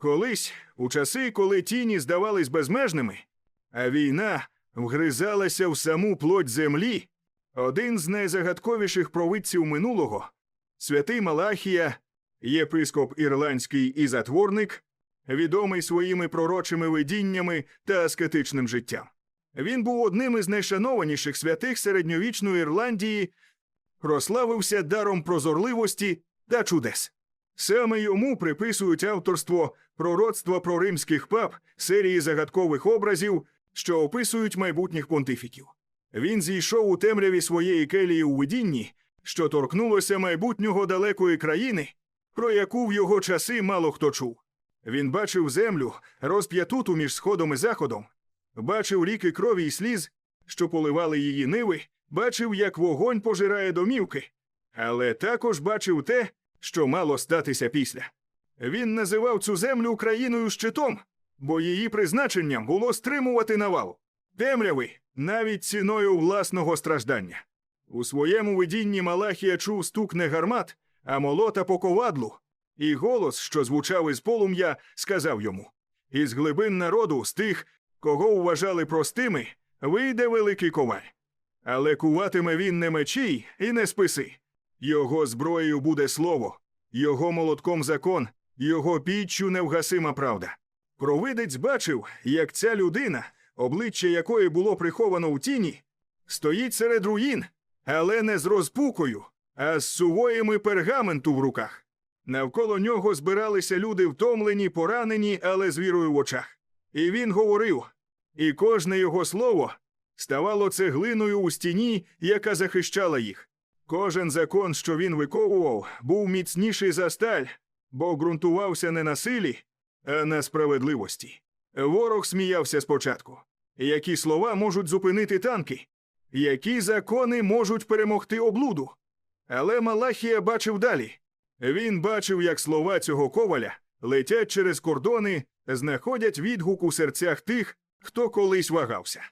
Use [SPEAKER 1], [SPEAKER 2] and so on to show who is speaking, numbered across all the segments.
[SPEAKER 1] Колись, у часи, коли тіні здавались безмежними, а війна вгризалася в саму плоть землі, один з найзагадковіших провидців минулого, святий Малахія, єпископ ірландський і затворник, відомий своїми пророчими видіннями та аскетичним життям. Він був одним із найшанованіших святих середньовічної Ірландії, прославився даром прозорливості та чудес. Саме йому приписують авторство пророцтва про римських пап серії загадкових образів, що описують майбутніх понтифіків. Він зійшов у темряві своєї келії у видінні, що торкнулося майбутнього далекої країни, про яку в його часи мало хто чув. Він бачив землю, розп'ятуту між сходом і заходом, бачив ріки крові і сліз, що поливали її ниви, бачив, як вогонь пожирає домівки, але також бачив те, що мало статися після. Він називав цю землю країною щитом, бо її призначенням було стримувати навал, темряви навіть ціною власного страждання. У своєму видінні Малахія чув стук не гармат, а молота по ковадлу, і голос, що звучав із полум'я, сказав йому: Із глибин народу, з тих, кого вважали простими, вийде великий коваль. Але куватиме він не мечі і не списи. Його зброєю буде слово, його молотком закон, його піччю невгасима правда. Провидець бачив, як ця людина, обличчя якої було приховано у тіні, стоїть серед руїн, але не з розпукою, а з сувоями пергаменту в руках. Навколо нього збиралися люди втомлені, поранені, але з вірою в очах. І він говорив, і кожне його слово ставало цеглиною у стіні, яка захищала їх. Кожен закон, що він виковував, був міцніший за сталь, бо ґрунтувався не на силі, а на справедливості. Ворог сміявся спочатку. Які слова можуть зупинити танки? Які закони можуть перемогти облуду? Але Малахія бачив далі. Він бачив, як слова цього коваля летять через кордони, знаходять відгук у серцях тих, хто колись вагався.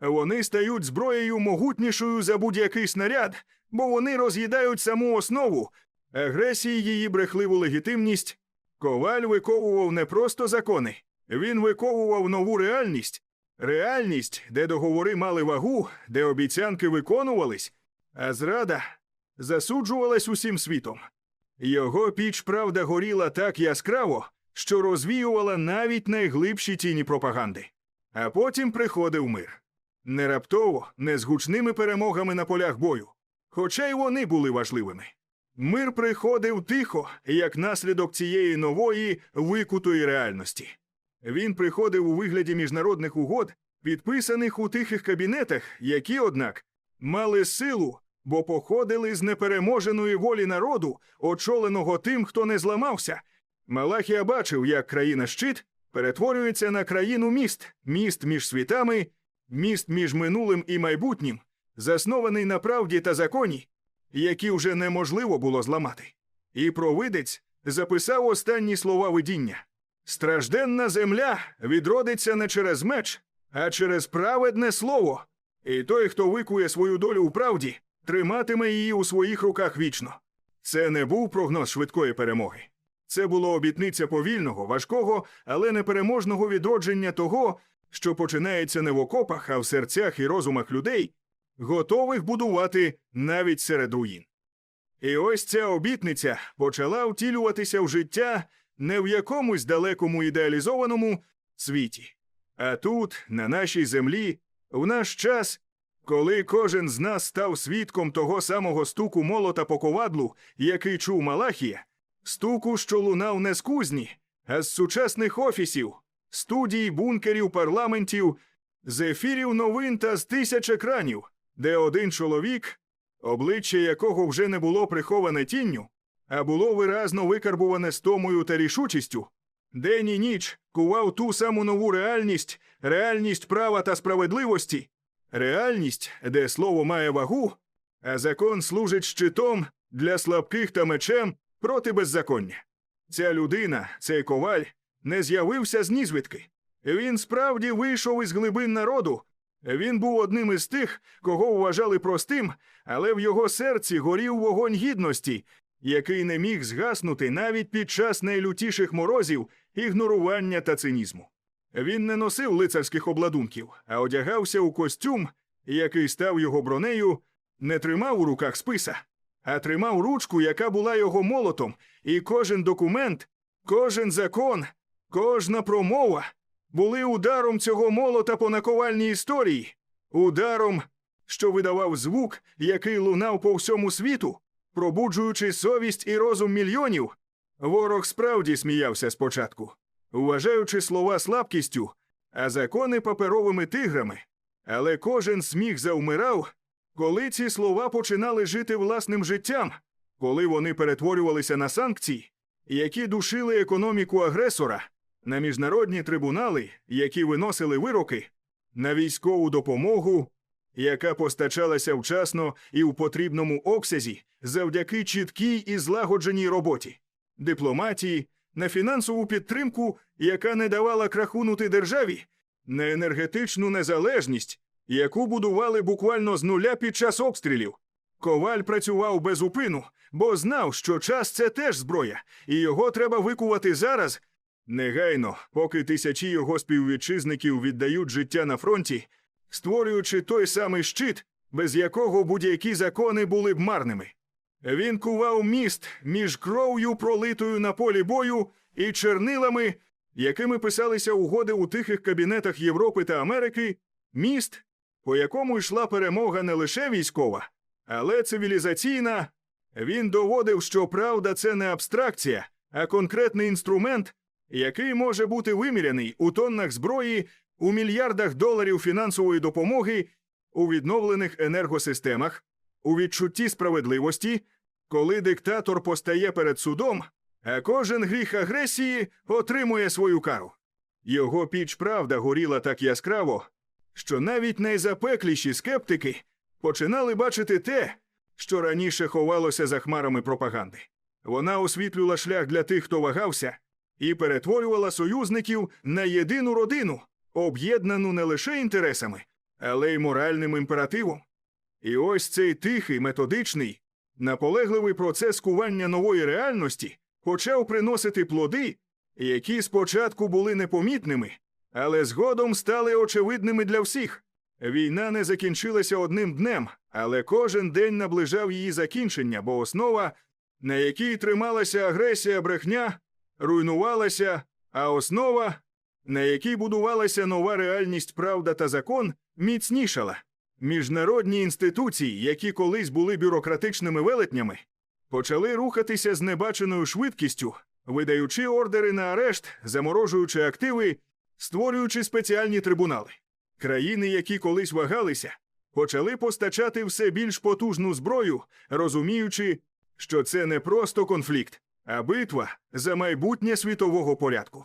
[SPEAKER 1] Вони стають зброєю могутнішою за будь-який снаряд, бо вони роз'їдають саму основу, агресії її брехливу легітимність. Коваль виковував не просто закони, він виковував нову реальність, реальність, де договори мали вагу, де обіцянки виконувались, а зрада засуджувалась усім світом. Його піч правда горіла так яскраво, що розвіювала навіть найглибші тіні пропаганди. А потім приходив мир. Не раптово, не з гучними перемогами на полях бою, хоча й вони були важливими. Мир приходив тихо, як наслідок цієї нової викутої реальності. Він приходив у вигляді міжнародних угод, підписаних у тихих кабінетах, які, однак, мали силу, бо походили з непереможеної волі народу, очоленого тим, хто не зламався. Малахія бачив, як країна щит перетворюється на країну міст, міст між світами, міст між минулим і майбутнім, заснований на правді та законі, які вже неможливо було зламати. І провидець записав останні слова видіння. Стражденна земля відродиться не через меч, а через праведне слово. І той, хто викує свою долю у правді, триматиме її у своїх руках вічно. Це не був прогноз швидкої перемоги. Це було обітниця повільного, важкого, але непереможного відродження того, що починається не в окопах, а в серцях і розумах людей, готових будувати навіть серед руїн. І ось ця обітниця почала втілюватися в життя не в якомусь далекому ідеалізованому світі, а тут, на нашій землі, в наш час, коли кожен з нас став свідком того самого стуку молота по ковадлу, який чув Малахія, стуку, що лунав не з кузні, а з сучасних офісів, студій, бункерів, парламентів, з ефірів новин та з тисяч екранів, де один чоловік, обличчя якого вже не було приховане тінню, а було виразно викарбуване стомою та рішучістю, день і ніч кував ту саму нову реальність, реальність права та справедливості, реальність, де слово має вагу, а закон служить щитом для слабких та мечем проти беззаконня. Ця людина, цей коваль, не з'явився з нізвідки. Він справді вийшов із глибин народу. Він був одним із тих, кого вважали простим, але в його серці горів вогонь гідності, який не міг згаснути навіть під час найлютіших морозів, ігнорування та цинізму. Він не носив лицарських обладунків, а одягався у костюм, який став його бронею, не тримав у руках списа, а тримав ручку, яка була його молотом, і кожен документ, кожен закон, кожна промова були ударом цього молота по наковальній історії, ударом, що видавав звук, який лунав по всьому світу, пробуджуючи совість і розум мільйонів. Ворог справді сміявся спочатку, вважаючи слова слабкістю, а закони паперовими тиграми. Але кожен сміх завмирав, коли ці слова починали жити власним життям, коли вони перетворювалися на санкції, які душили економіку агресора, на міжнародні трибунали, які виносили вироки, на військову допомогу, яка постачалася вчасно і в потрібному обсязі завдяки чіткій і злагодженій роботі, дипломатії, на фінансову підтримку, яка не давала крахунути державі, на енергетичну незалежність, яку будували буквально з нуля під час обстрілів. Коваль працював без упину, бо знав, що час це теж зброя, і його треба викувати зараз. Негайно, поки тисячі його співвітчизників віддають життя на фронті, створюючи той самий щит, без якого будь-які закони були б марними. Він кував міст між кров'ю, пролитою на полі бою, і чернилами, якими писалися угоди у тихих кабінетах Європи та Америки, міст, по якому йшла перемога не лише військова, але цивілізаційна. Він доводив, що правда це не абстракція, а конкретний інструмент, який може бути виміряний у тоннах зброї, у мільярдах доларів фінансової допомоги, у відновлених енергосистемах, у відчутті справедливості, коли диктатор постає перед судом, а кожен гріх агресії отримує свою кару. Його піч правда горіла так яскраво, що навіть найзапекліші скептики починали бачити те, що раніше ховалося за хмарами пропаганди. Вона освітлювала шлях для тих, хто вагався, і перетворювала союзників на єдину родину, об'єднану не лише інтересами, але й моральним імперативом. І ось цей тихий, методичний, наполегливий процес кування нової реальності почав приносити плоди, які спочатку були непомітними, але згодом стали очевидними для всіх. Війна не закінчилася одним днем, але кожен день наближав її закінчення, бо основа, на якій трималася агресія брехня, руйнувалася, а основа, на якій будувалася нова реальність правда та закон, міцнішала. Міжнародні інституції, які колись були бюрократичними велетнями, почали рухатися з небаченою швидкістю, видаючи ордери на арешт, заморожуючи активи, створюючи спеціальні трибунали. Країни, які колись вагалися, почали постачати все більш потужну зброю, розуміючи, що це не просто конфлікт, а битва за майбутнє світового порядку.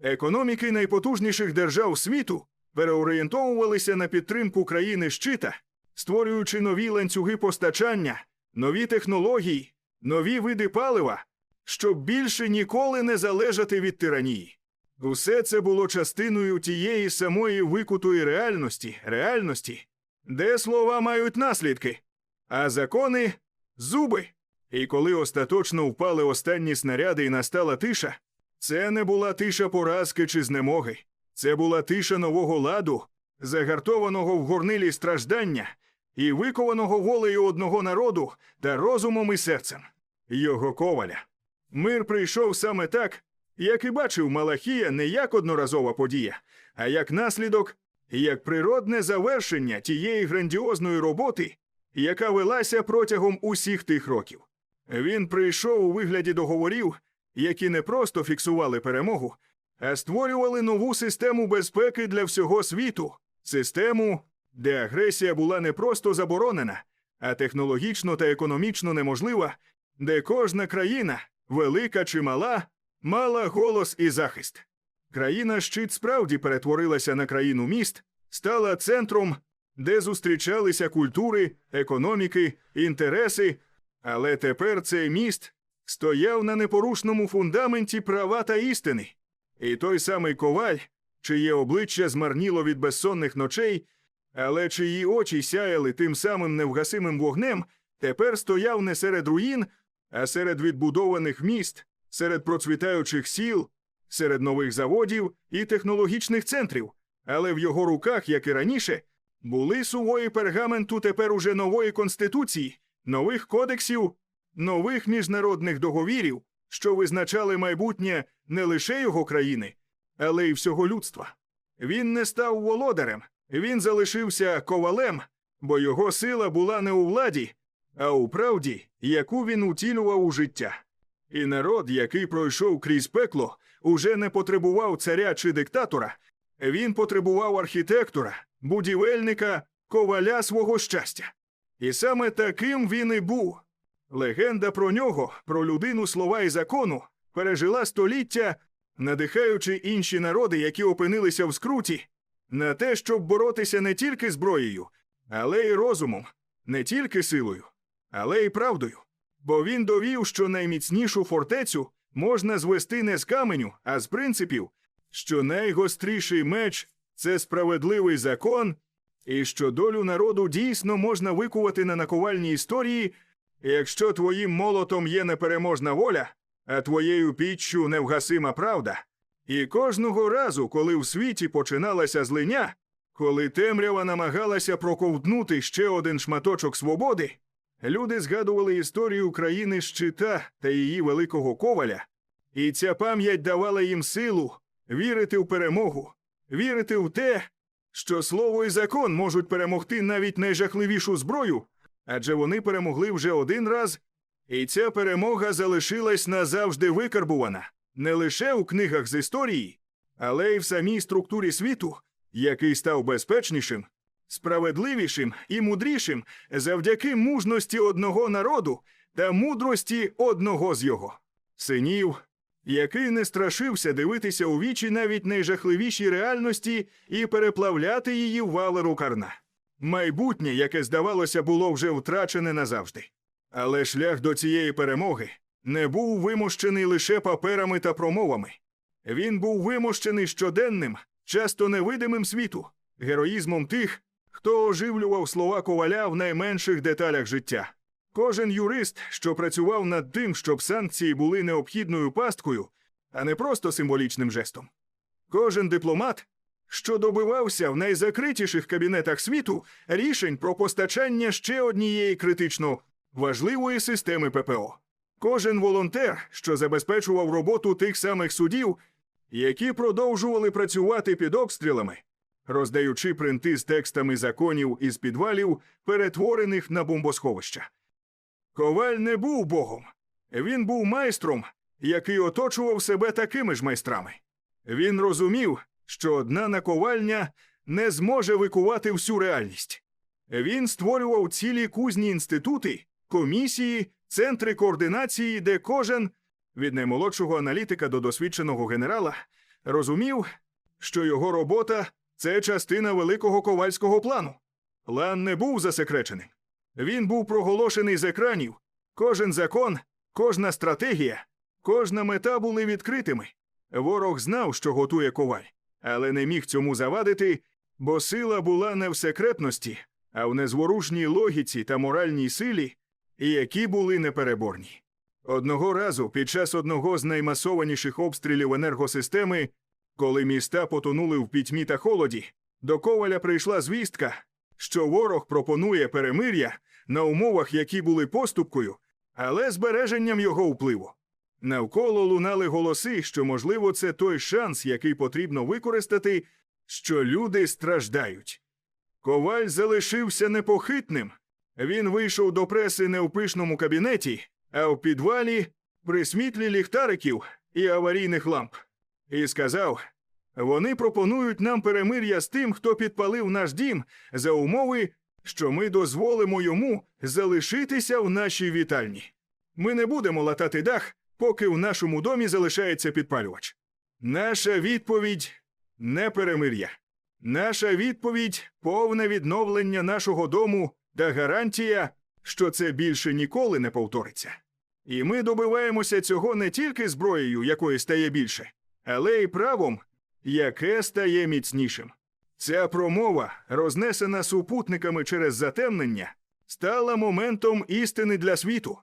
[SPEAKER 1] Економіки найпотужніших держав світу переорієнтовувалися на підтримку країни щита, створюючи нові ланцюги постачання, нові технології, нові види палива, щоб більше ніколи не залежати від тиранії. Усе це було частиною тієї самої викутої реальності, реальності, де слова мають наслідки, а закони зуби. І коли остаточно впали останні снаряди і настала тиша, це не була тиша поразки чи знемоги, це була тиша нового ладу, загартованого в горнилі страждання і викованого волею одного народу та розумом і серцем його коваля. Мир прийшов саме так, як і бачив Малахія не як одноразова подія, а як наслідок, як природне завершення тієї грандіозної роботи, яка велася протягом усіх тих років. Він прийшов у вигляді договорів, які не просто фіксували перемогу, а створювали нову систему безпеки для всього світу, систему, де агресія була не просто заборонена, а технологічно та економічно неможлива, де кожна країна, велика чи мала, мала голос і захист. Країна щит справді перетворилася на країну міст, стала центром, де зустрічалися культури, економіки, інтереси, але тепер цей міст стояв на непорушному фундаменті права та істини. І той самий коваль, чиє обличчя змарніло від безсонних ночей, але чиї очі сяяли тим самим невгасимим вогнем, тепер стояв не серед руїн, а серед відбудованих міст, серед процвітаючих сіл, серед нових заводів і технологічних центрів. Але в його руках, як і раніше, були сувої пергаменту тепер уже нової конституції, нових кодексів, нових міжнародних договірів, що визначали майбутнє не лише його країни, але й всього людства. Він не став володарем, він залишився ковалем, бо його сила була не у владі, а у правді, яку він утілював у життя. І народ, який пройшов крізь пекло, уже не потребував царя чи диктатора, він потребував архітектора, будівельника, коваля свого щастя. І саме таким він і був. Легенда про нього, про людину слова і закону, пережила століття, надихаючи інші народи, які опинилися в скруті, на те, щоб боротися не тільки зброєю, але й розумом, не тільки силою, але й правдою. Бо він довів, що найміцнішу фортецю можна звести не з каменю, а з принципів, що найгостріший меч це справедливий закон, і що долю народу дійсно можна викувати на наковальній історії, якщо твоїм молотом є непереможна воля, а твоєю піччю невгасима правда. І кожного разу, коли в світі починалася злиня, коли темрява намагалася проковтнути ще один шматочок свободи, люди згадували історію країни щита та її великого коваля, і ця пам'ять давала їм силу вірити в перемогу, вірити в те, що слово і закон можуть перемогти навіть найжахливішу зброю, адже вони перемогли вже один раз, і ця перемога залишилась назавжди викарбувана не лише у книгах з історії, але й в самій структурі світу, який став безпечнішим, справедливішим і мудрішим завдяки мужності одного народу та мудрості одного з його синів, який не страшився дивитися у вічі навіть найжахливішій реальності і переплавляти її в валеру карна. Майбутнє, яке здавалося, було вже втрачене назавжди. Але шлях до цієї перемоги не був вимощений лише паперами та промовами. Він був вимощений щоденним, часто невидимим світу, героїзмом тих, хто оживлював слова коваля в найменших деталях життя. Кожен юрист, що працював над тим, щоб санкції були необхідною пасткою, а не просто символічним жестом. Кожен дипломат, що добивався в найзакритіших кабінетах світу рішень про постачання ще однієї критично важливої системи ППО. Кожен волонтер, що забезпечував роботу тих самих судів, які продовжували працювати під обстрілами, роздаючи принти з текстами законів із підвалів, перетворених на бомбосховища. Коваль не був богом. Він був майстром, який оточував себе такими ж майстрами. Він розумів, що одна наковальня не зможе викувати всю реальність. Він створював цілі кузні інститути, комісії, центри координації, де кожен, від наймолодшого аналітика до досвідченого генерала, розумів, що його робота це частина великого ковальського плану. План не був засекречений. Він був проголошений з екранів. Кожен закон, кожна стратегія, кожна мета були відкритими. Ворог знав, що готує коваль, але не міг цьому завадити, бо сила була не в секретності, а в незворушній логіці та моральній силі, які були непереборні. Одного разу, під час одного з наймасованіших обстрілів енергосистеми, коли міста потонули в пітьмі та холоді, до коваля прийшла звістка, що ворог пропонує перемир'я на умовах, які були поступкою, але збереженням його впливу. Навколо лунали голоси, що, можливо, це той шанс, який потрібно використати, що люди страждають. Коваль залишився непохитним. Він вийшов до преси не в пишному кабінеті, а в підвалі при світлі ліхтариків і аварійних ламп. І сказав: вони пропонують нам перемир'я з тим, хто підпалив наш дім, за умови, що ми дозволимо йому залишитися в нашій вітальні. Ми не будемо латати дах, поки в нашому домі залишається підпалювач. Наша відповідь не перемир'я. Наша відповідь повне відновлення нашого дому та гарантія, що це більше ніколи не повториться. І ми добиваємося цього не тільки зброєю, якої стає більше, але й правом, яке стає міцнішим. Ця промова, рознесена супутниками через затемнення, стала моментом істини для світу.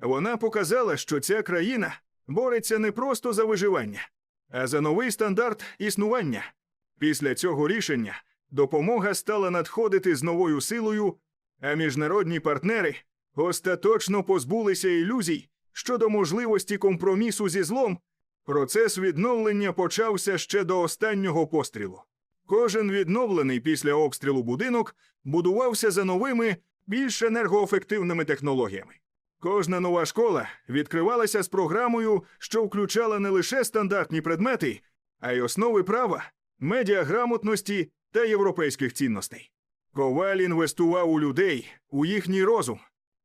[SPEAKER 1] Вона показала, що ця країна бореться не просто за виживання, а за новий стандарт існування. Після цього рішення допомога стала надходити з новою силою, а міжнародні партнери остаточно позбулися ілюзій щодо можливості компромісу зі злом. Процес відновлення почався ще до останнього пострілу. Кожен відновлений після обстрілу будинок будувався за новими, більш енергоефективними технологіями. Кожна нова школа відкривалася з програмою, що включала не лише стандартні предмети, а й основи права, медіаграмотності та європейських цінностей. Коваль інвестував у людей, у їхній розум.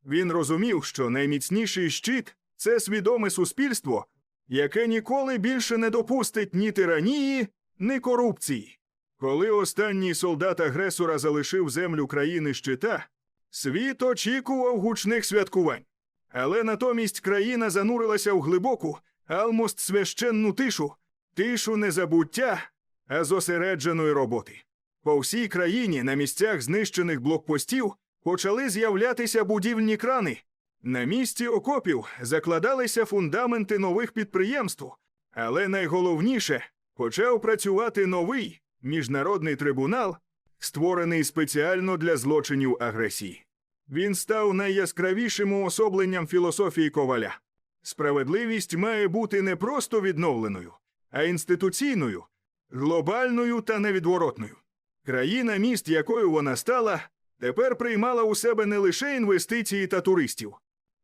[SPEAKER 1] Він розумів, що найміцніший щит це свідоме суспільство, яке ніколи більше не допустить ні тиранії, ні корупції. Коли останній солдат агресора залишив землю країни щита, світ очікував гучних святкувань. Але натомість країна занурилася в глибоку, алмост священну тишу, тишу не забуття, а зосередженої роботи. По всій країні на місцях знищених блокпостів почали з'являтися будівельні крани. На місці окопів закладалися фундаменти нових підприємств, але найголовніше почав працювати новий міжнародний трибунал, створений спеціально для злочинів агресії. Він став найяскравішим уособленням філософії коваля. Справедливість має бути не просто відновленою, а інституційною, глобальною та невідворотною. Країна міст, якою вона стала, тепер приймала у себе не лише інвестиції та туристів.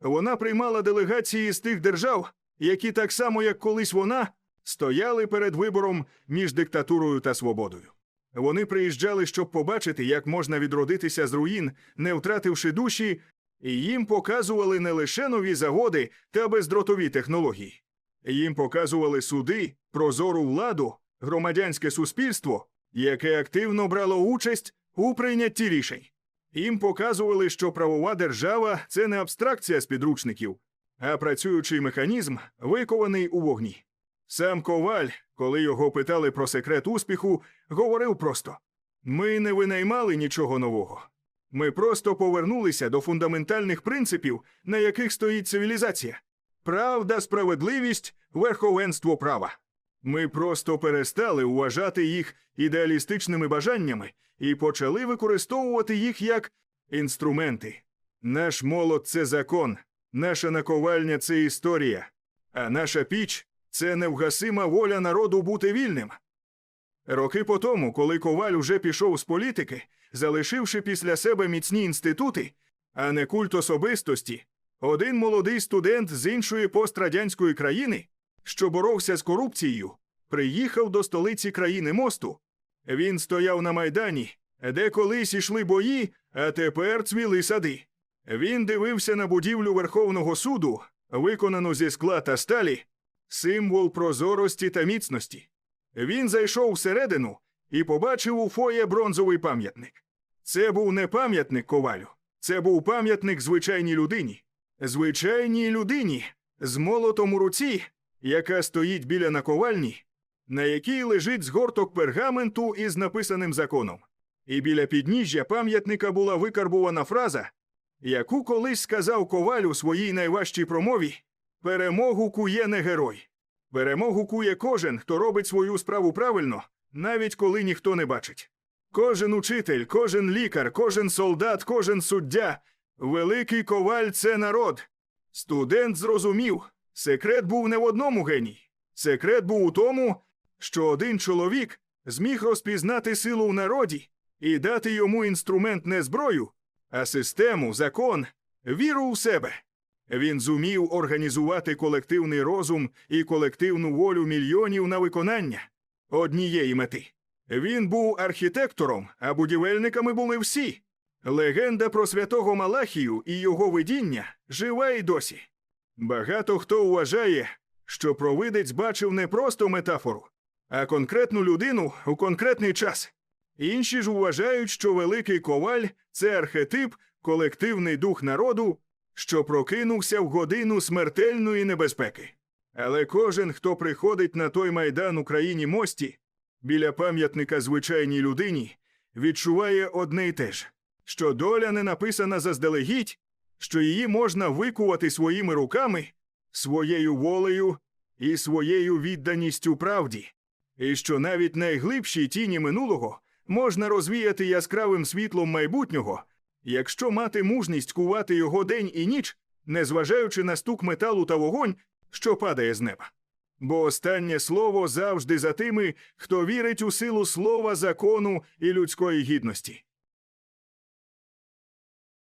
[SPEAKER 1] Вона приймала делегації з тих держав, які так само, як колись вона, стояли перед вибором між диктатурою та свободою. Вони приїжджали, щоб побачити, як можна відродитися з руїн, не втративши душі, і їм показували не лише нові заводи та бездротові технології. Їм показували суди, прозору владу, громадянське суспільство, яке активно брало участь у прийнятті рішень. Їм показували, що правова держава це не абстракція з підручників, а працюючий механізм, викований у вогні. Сам коваль, коли його питали про секрет успіху, говорив просто: ми не винаймали нічого нового. Ми просто повернулися до фундаментальних принципів, на яких стоїть цивілізація: правда, справедливість, верховенство права. Ми просто перестали вважати їх ідеалістичними бажаннями і почали використовувати їх як інструменти. Наш молот це закон, наша наковальня це історія, а наша піч це невгасима воля народу бути вільним. Роки по тому, коли коваль уже пішов з політики, залишивши після себе міцні інститути, а не культ особистості, один молодий студент з іншої пострадянської країни, що боровся з корупцією, приїхав до столиці країни мосту. Він стояв на майдані, де колись ішли бої, а тепер цвіли сади. Він дивився на будівлю Верховного суду, виконану зі скла та сталі, символ прозорості та міцності. Він зайшов всередину і побачив у фоє бронзовий пам'ятник. Це був не пам'ятник ковалю, це був пам'ятник звичайній людині. Звичайній людині з молотом у руці, яка стоїть біля наковальні, на якій лежить згорток пергаменту із написаним законом. І біля підніжжя пам'ятника була викарбувана фраза, яку колись сказав коваль у своїй найважчій промові Перемогу кує не герой. Перемогу кує кожен, хто робить свою справу правильно, навіть коли ніхто не бачить. Кожен учитель, кожен лікар, кожен солдат, кожен суддя, великий коваль це народ. Студент зрозумів, секрет був не в одному генії. Секрет був у тому, що один чоловік зміг розпізнати силу в народі і дати йому інструмент не зброю, а систему, закон, віру у себе. Він зумів організувати колективний розум і колективну волю мільйонів на виконання однієї мети. Він був архітектором, а будівельниками були всі. Легенда про святого Малахію і його видіння жива й досі. Багато хто вважає, що провидець бачив не просто метафору, а конкретну людину у конкретний час. Інші ж вважають, що великий коваль це архетип, колективний дух народу, що прокинувся в годину смертельної небезпеки. Але кожен, хто приходить на той майдан Україні мості, біля пам'ятника звичайній людині, відчуває одне й те ж, що доля не написана заздалегідь, що її можна викувати своїми руками, своєю волею і своєю відданістю правді, і що навіть найглибші тіні минулого можна розвіяти яскравим світлом майбутнього, якщо мати мужність кувати його день і ніч, незважаючи на стук металу та вогонь, що падає з неба. Бо останнє слово завжди за тими, хто вірить у силу слова, закону і людської гідності.